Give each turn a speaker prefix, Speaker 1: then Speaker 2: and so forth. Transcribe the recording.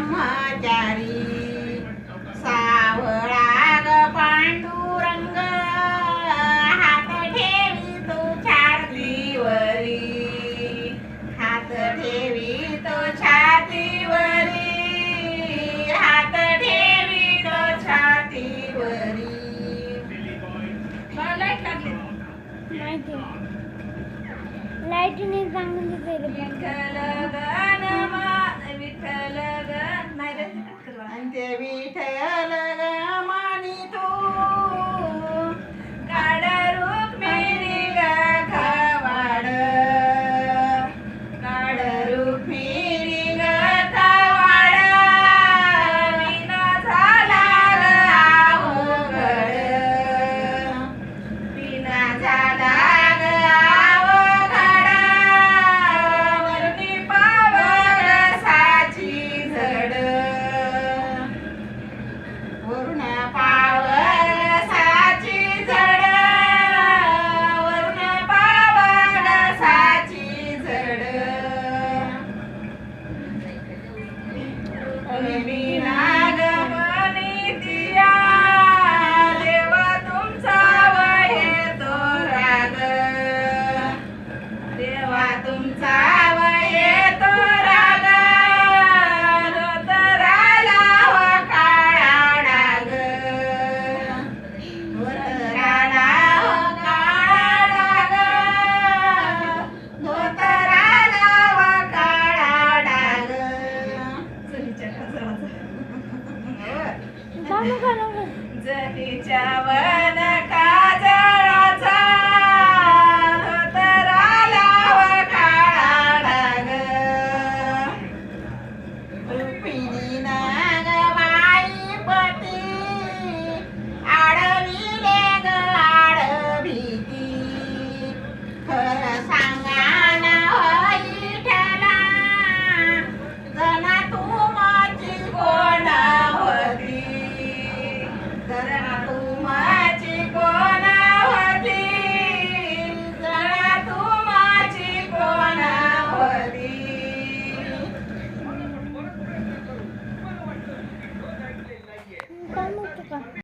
Speaker 1: ब्रह्मचारी। सावळा ग पांडुरंग हात ठेवी तो छातीवरी। हात ठेवी तो छातीवरी हात ठेवी तो छातीवरी।
Speaker 2: लाइट लाईटीने चांगली
Speaker 3: विठ्ठल गण नाही रे,
Speaker 1: आणि ते विठ्ठल गण जरीच्या